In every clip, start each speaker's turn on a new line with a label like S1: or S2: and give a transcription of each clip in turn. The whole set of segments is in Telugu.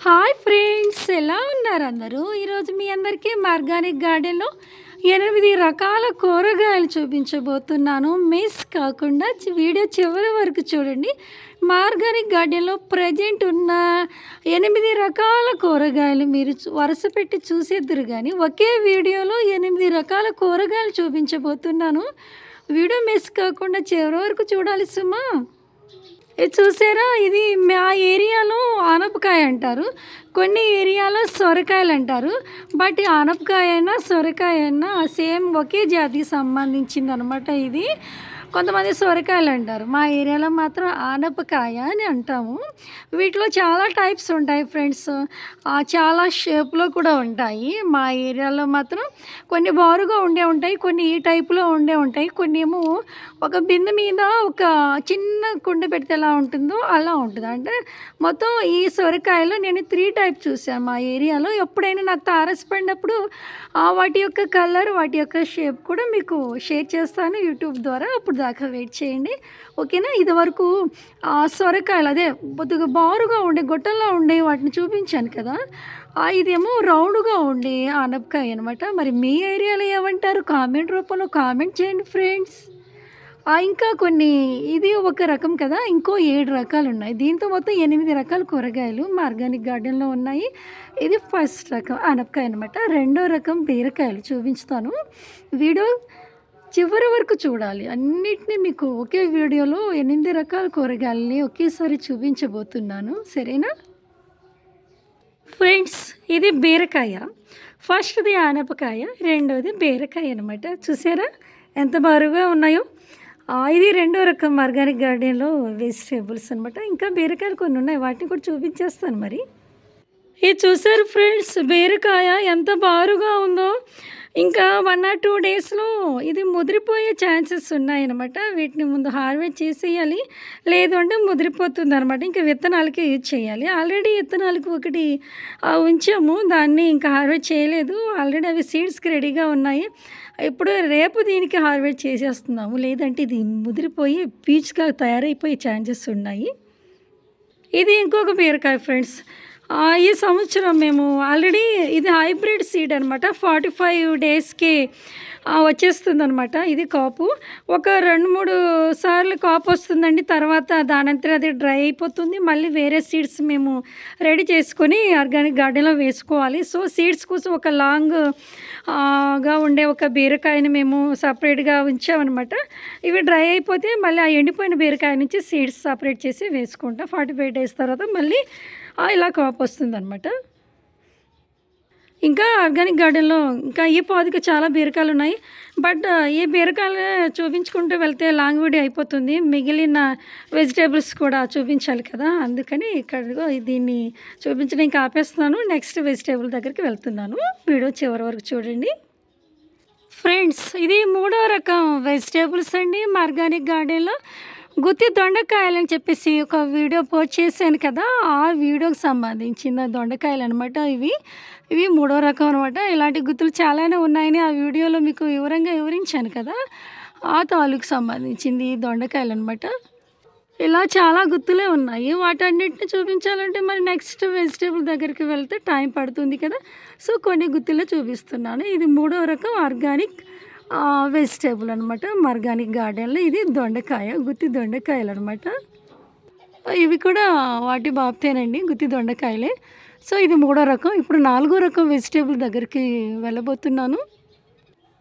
S1: హాయ్ ఫ్రెండ్స్ ఎలా ఉన్నారు అందరూ? ఈరోజు మీ అందరికీ మార్గానిక్ గార్డెన్లో ఎనిమిది రకాల కూరగాయలు చూపించబోతున్నాను. మిస్ కాకుండా వీడియో చివరి వరకు చూడండి. మార్గానిక్ గార్డెన్లో ప్రజెంట్ ఉన్న ఎనిమిది రకాల కూరగాయలు మీరు వరుస పెట్టి చూసేద్దరు కానీ ఒకే వీడియోలో ఎనిమిది రకాల కూరగాయలు చూపించబోతున్నాను. వీడియో మిస్ కాకుండా చివరి వరకు చూడాలి సుమా. చూసారా? ఇది మా ఏరియాలో ఆనపకాయ అంటారు. కొన్ని ఏరియాలో సొరకాయలు అంటారు. బట్ ఆనపకాయ అయినా సొరకాయ అయినా సేమ్ ఒకే జాతికి సంబంధించింది అనమాట ఇది. కొంతమంది సొరకాయలు అంటారు. మా ఏరియాలో మాత్రం ఆనపకాయ అని అంటాము. వీటిలో చాలా టైప్స్ ఉంటాయి ఫ్రెండ్స్. చాలా షేప్లో కూడా ఉంటాయి. మా ఏరియాలో మాత్రం కొన్ని బారుగా ఉండే ఉంటాయి కొన్ని ఈ టైపులో ఉండే ఉంటాయి. కొన్ని ఏమో ఒక బిందె మీద ఒక చిన్న కుండ పెడితే ఎలా ఉంటుందో అలా ఉంటుంది. అంటే మొత్తం ఈ సొరకాయలో నేను త్రీ టైప్ చూసాను మా ఏరియాలో. ఎప్పుడైనా నాకు తారసపడినప్పుడు వాటి యొక్క కలర్ వాటి యొక్క షేప్ కూడా మీకు షేర్ చేస్తాను యూట్యూబ్ ద్వారా. అప్పుడు దాకా వెయిట్ చేయండి. ఓకేనా? ఇది వరకు సొరకాయలు అదే కొద్దిగా బారుగా ఉండే గొట్టంలో ఉండే వాటిని చూపించాను కదా. ఇదేమో రౌండ్గా ఉండే ఆనపకాయ అనమాట మరి మీ ఏరియాలో ఏమంటారు? కామెంట్ రూపంలో కామెంట్ చేయండి ఫ్రెండ్స్. ఇంకా కొన్ని ఇది ఒక రకం కదా ఇంకో ఏడు రకాలు ఉన్నాయి. దీంతో మొత్తం ఎనిమిది రకాల కూరగాయలు మా ఆర్గానిక్ గార్డెన్లో ఉన్నాయి. ఇది ఫస్ట్ రకం ఆనపకాయ అనమాట రెండో రకం బీరకాయలు చూపించుతాను. వీడియో చివరి వరకు చూడాలి. అన్నిటినీ మీకు ఒకే వీడియోలో ఎనిమిది రకాల కూరగాయలని ఒకేసారి చూపించబోతున్నాను. సరేనా? ఫ్రెండ్స్ ఇది బీరకాయ. ఫస్ట్ది ఆనపకాయ రెండోది బీరకాయ అనమాట చూసారా? ఎంత బారుగా ఉన్నాయో. ఇది రెండో రకం ఆర్గానిక్ గార్డెన్లో వెజిటేబుల్స్ అనమాట ఇంకా బీరకాయలు కొన్ని ఉన్నాయి. వాటిని కూడా చూపించేస్తాను మరి. ఇది చూసారు ఫ్రెండ్స్? బీరకాయ ఎంత బారుగా ఉందో. ఇంకా వన్ ఆర్ టూ డేస్లో ఇది ముదిరిపోయే ఛాన్సెస్ ఉన్నాయన్నమాట. వీటిని ముందు హార్వెస్ట్ చేసేయాలి. లేదు అంటే ముదిరిపోతుంది అనమాట ఇంకా విత్తనాలకి యూజ్ చేయాలి. ఆల్రెడీ విత్తనాలకు ఒకటి ఉంచాము. దాన్ని ఇంకా హార్వెస్ట్ చేయలేదు. ఆల్రెడీ అవి సీడ్స్కి రెడీగా ఉన్నాయి. ఇప్పుడు రేపు దీనికి హార్వెస్ట్ చేసేస్తున్నాము. లేదంటే ఇది ముదిరిపోయి పీచ్గా తయారైపోయే ఛాన్సెస్ ఉన్నాయి. ఇది ఇంకొక బీరకాయ ఫ్రెండ్స్ ఈ సంవత్సరం మేము ఆల్రెడీ ఇది హైబ్రిడ్ సీడ్ అనమాట ఫార్టీ ఫైవ్ డేస్కి వచ్చేస్తుంది అనమాట ఇది కాపు. ఒక రెండు మూడు సార్లు కాపు వస్తుందండి. తర్వాత దానంతా అది డ్రై అయిపోతుంది. మళ్ళీ వేరే సీడ్స్ మేము రెడీ చేసుకొని ఆర్గానిక్ గార్డెన్లో వేసుకోవాలి. సో సీడ్స్ కోసం ఒక లాంగ్గా ఉండే ఒక బీరకాయని మేము సపరేట్గా ఉంచామన్నమాట. ఇవి డ్రై అయిపోతే మళ్ళీ ఆ ఎండిపోయిన బీరకాయ నుంచి సీడ్స్ సపరేట్ చేసి వేసుకుంటాం. ఫార్టీ ఫైవ్ డేస్ తర్వాత మళ్ళీ ఇలా కాపు వస్తుంది ఇంకా ఆర్గానిక్ గార్డెన్లో ఇంకా ఈ పాదికి చాలా బీరకాయలు ఉన్నాయి. బట్ ఈ బీరకాయలు చూపించుకుంటూ వెళ్తే లాంగ్ వీడియో అయిపోతుంది. మిగిలిన వెజిటేబుల్స్ కూడా చూపించాలి కదా. అందుకని ఇక్కడ దీన్ని చూపించడం ఇంకా ఆపేస్తున్నాను. నెక్స్ట్ వెజిటేబుల్ దగ్గరికి వెళ్తున్నాను. వీడియో చివరి వరకు చూడండి. ఫ్రెండ్స్ ఇది మూడో రకం వెజిటేబుల్స్ అండి. ఆర్గానిక్ గార్డెన్లో గుత్తి దొండకాయలు అని చెప్పేసి ఒక వీడియో పోస్ట్ చేశాను కదా ఆ వీడియోకి సంబంధించిన దొండకాయలు అనమాట ఇవి. ఇవి మూడో రకం అనమాట ఇలాంటి గుత్తులు చాలానే ఉన్నాయని ఆ వీడియోలో మీకు వివరంగా వివరించాను కదా ఆ తాలూకు సంబంధించింది ఈ దొండకాయలు అనమాట ఇలా చాలా గుర్తులే ఉన్నాయి. వాటన్నిటిని చూపించాలంటే మరి నెక్స్ట్ వెజిటేబుల్ దగ్గరికి వెళ్తే టైం పడుతుంది కదా. సో కొన్ని గుత్తులే చూపిస్తున్నాను. ఇది మూడో రకం ఆర్గానిక్ వెజిటేబుల్ అనమాట మార్గానిక్ గార్డెన్లో ఇది దొండకాయ గుత్తి దొండకాయలు అనమాట ఇవి కూడా వాటి బాప్తేనండి గుత్తి దొండకాయలే. సో ఇది మూడో రకం. ఇప్పుడు నాలుగో రకం వెజిటేబుల్ దగ్గరికి వెళ్ళబోతున్నాను.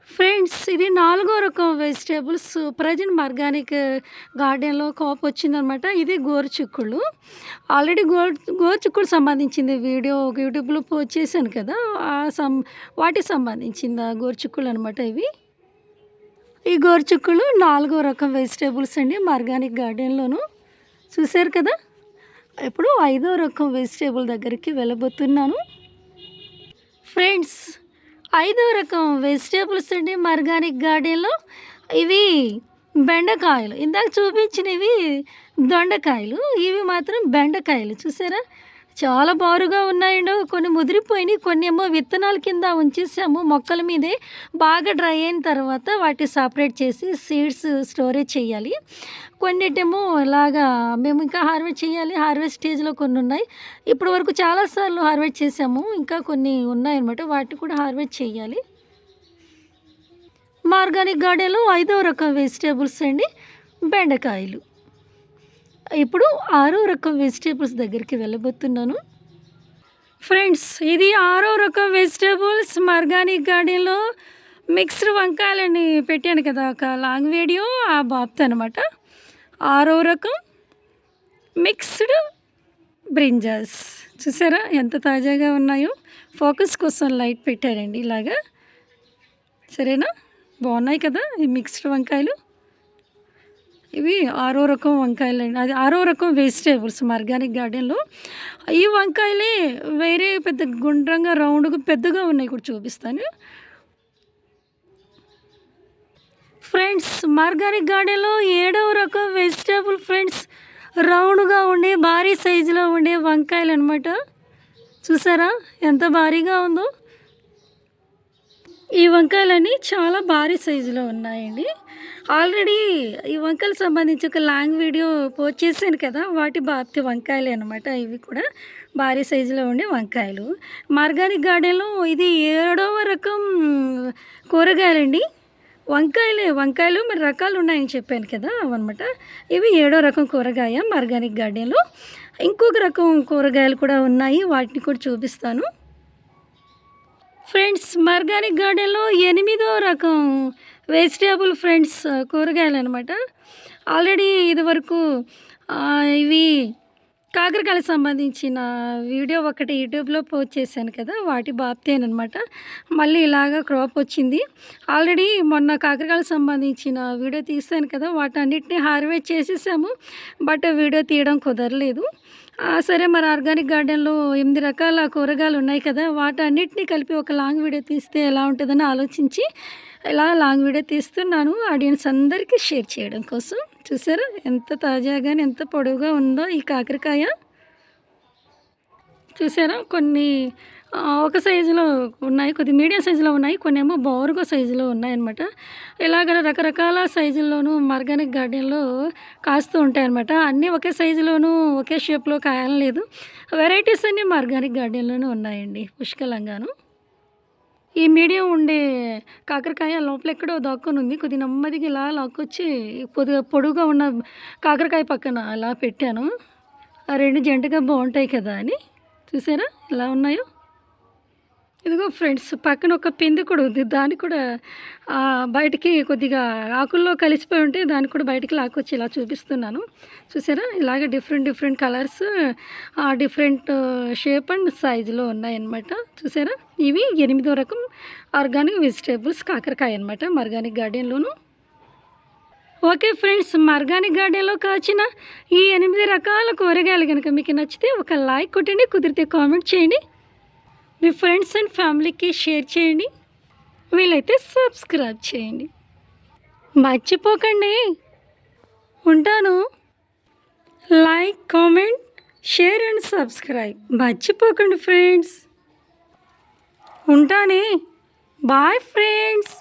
S1: ఫ్రెండ్స్ ఇది నాలుగో రకం వెజిటేబుల్స్ ప్రజెంట్ మార్గానిక్ గార్డెన్లో కాపు వచ్చిందనమాట ఇది గోరుచిక్కుళ్ళు ఆల్రెడీ గోరు గోరుచిక్కుడు సంబంధించింది వీడియో ఒక యూట్యూబ్లో పోస్ట్ చేశాను కదా. ఆ సం వాటికి సంబంధించింది ఆ గోరుచిక్కుళ్ళు అనమాట ఇవి. ఈ గోరుచుక్కలు నాలుగో రకం వెజిటేబుల్స్ అండి ఆర్గానిక్ గార్డెన్లోను. చూశారు కదా? ఇప్పుడు ఐదో రకం వెజిటేబుల్ దగ్గరికి వెళ్ళబోతున్నాను. ఫ్రెండ్స్ ఐదో రకం వెజిటేబుల్స్ అండి ఆర్గానిక్ గార్డెన్లో. ఇవి బెండకాయలు. ఇందాక చూపించినవి దొండకాయలు. ఇవి మాత్రం బెండకాయలు. చూసారా చాలా బారుగా ఉన్నాయండి. కొన్ని ముదిరిపోయినాయి కొన్ని ఏమో విత్తనాల కింద ఉంచేసాము. మొక్కల మీదే బాగా డ్రై అయిన తర్వాత వాటి సపరేట్ చేసి సీడ్స్ స్టోరేజ్ చేయాలి. కొన్నిటేమో ఇలాగా మేము ఇంకా హార్వెస్ట్ చేయాలి. హార్వెస్ట్ స్టేజ్లో కొన్ని ఉన్నాయి. ఇప్పటి వరకు చాలాసార్లు హార్వెస్ట్ చేసాము. ఇంకా కొన్ని ఉన్నాయన్నమాట. వాటిని కూడా హార్వెస్ట్ చేయాలి. మా ఆర్గానిక్ గార్డెన్లో ఐదో రకం వెజిటేబుల్స్ అండి. బెండకాయలు. ఇప్పుడు ఆరో రకం వెజిటేబుల్స్ దగ్గరికి వెళ్ళబోతున్నాను. ఫ్రెండ్స్ ఇది ఆరో రకం వెజిటేబుల్స్ మార్గానిక్ గార్డెన్లో మిక్స్డ్ వంకాయలని పెట్టాను కదా ఒక లాంగ్ వీడియో ఆ బాబ్తో అనమాట ఆరో రకం మిక్స్డ్ బ్రింజాస్. చూసారా ఎంత తాజాగా ఉన్నాయో. ఫోకస్ కోసం లైట్ పెట్టారండి ఇలాగా. సరేనా? బాగున్నాయి కదా ఈ మిక్స్డ్ వంకాయలు? ఇవి ఆరో రకం వంకాయలు అండి అది ఆరో రకం వెజిటేబుల్స్ ఆర్గానిక్ గార్డెన్లో. ఈ వంకాయలే వేరే పెద్ద గుండ్రంగా రౌండ్గా పెద్దగా ఉన్నాయి కూడా చూపిస్తాను. ఫ్రెండ్స్ మార్గానిక్ గార్డెన్లో ఏడవ రకం వెజిటేబుల్ ఫ్రెండ్స్ రౌండ్గా ఉండే భారీ సైజులో ఉండే వంకాయలు అనమాట చూసారా? ఎంత భారీగా ఉందో? ఈ వంకాయలన్నీ చాలా భారీ సైజులో ఉన్నాయండి. ఆల్రెడీ ఈ వంకాయలకు సంబంధించి ఒక లాంగ్ వీడియో పోస్ట్ చేశాను కదా వాటి బాప్తి వంకాయలు అనమాట ఇవి కూడా భారీ సైజులో ఉండే వంకాయలు. మార్గానిక్ గార్డెన్లో ఇది ఏడవ రకం కూరగాయలండి. వంకాయలే వంకాయలు మరి రకాలు ఉన్నాయని చెప్పాను కదా అవన్నమాట ఇవి ఏడో రకం కూరగాయ మార్గానిక్ గార్డెన్లో. ఇంకొక రకం కూరగాయలు కూడా ఉన్నాయి వాటిని కూడా చూపిస్తాను. ఫ్రెండ్స్ మార్గానిక్ గార్డెన్లో ఎనిమిదో రకం వెజిటేబుల్ ఫ్రెండ్స్ కూరగాయలు అనమాట ఆల్రెడీ ఇదివరకు ఇవి కాకరకాయలకు సంబంధించిన వీడియో ఒకటి యూట్యూబ్లో పోస్ట్ చేశాను కదా వాటి బాప్తేనమాట మళ్ళీ ఇలాగ క్రాప్ వచ్చింది. ఆల్రెడీ మొన్న కాకరకాయలకు సంబంధించిన వీడియో తీసాను కదా వాటన్నిటిని హార్వెస్ట్ చేసేసాము బట్ వీడియో తీయడం కుదరలేదు. సరే మరి ఆర్గానిక్ గార్డెన్లో ఎనిమిది రకాల కూరగాయలు ఉన్నాయి కదా వాటన్నిటిని కలిపి ఒక లాంగ్ వీడియో తీస్తే ఎలా ఉంటుందని ఆలోచించి ఇలా లాంగ్ వీడియో తీస్తున్నాను. ఆడియన్స్ అందరికీ షేర్ చేయడం కోసం. చూసారా ఎంత తాజాగా ఎంత పొడవుగా ఉందో ఈ కాకరకాయ. చూసారా కొన్ని ఒక సైజులో ఉన్నాయి కొద్ది మీడియం సైజులో ఉన్నాయి కొన్ని ఏమో బోరుగో సైజులో ఉన్నాయన్నమాట. ఇలాగ రకరకాల సైజుల్లోనూ మార్గానిక్ గార్డెన్లో కాస్తూ ఉంటాయన్నమాట. అన్నీ ఒకే సైజులోనూ ఒకే షేప్లో కాయలేదు వెరైటీస్ అన్నీ మార్గానిక్ గార్డెన్లోనూ ఉన్నాయండి పుష్కలంగాను. ఈ మీడియం ఉండే కాకరకాయ లోపల ఎక్కడో దాక్కుని ఉంది. కొద్ది నెమ్మదిగా ఇలా లాక్కొచ్చి కొద్దిగా పొడుగుగా ఉన్న కాకరకాయ పక్కన అలా పెట్టాను. ఆ రెండు జంటగా బాగుంటాయి కదా అని. చూసారా? ఎలా ఉన్నాయో? ఇదిగో ఫ్రెండ్స్ పక్కన ఒక పిండి కూడా ఉంది. దాన్ని కూడా బయటికి కొద్దిగా ఆకుల్లో కలిసిపోయి ఉంటే దాన్ని కూడా బయటికి లాక్కొచ్చి ఇలా చూపిస్తున్నాను. చూసారా? ఇలాగే different different colours different shape and సైజులో ఉన్నాయన్నమాట. చూసారా? ఇవి ఎనిమిదో రకం ఆర్గానిక్ వెజిటేబుల్స్ కాకరకాయ అనమాట ఆర్గానిక్ గార్డెన్లోను ఓకే ఫ్రెండ్స్ మర్గానిక్ గార్డెన్లో కాచిన ఈ ఎనిమిది రకాల కూరగాయలు కనుక మీకు నచ్చితే ఒక లైక్ కొట్టండి కుదిరితే కామెంట్ చేయండి. మీ ఫ్రెండ్స్ అండ్ ఫ్యామిలీకి షేర్ చేయండి. వీలైతే సబ్స్క్రైబ్ చేయండి. మర్చిపోకండి. ఉంటాను. Like comment share and subscribe మర్చిపోకండి ఫ్రెండ్స్ ఉంటానే. Bye friends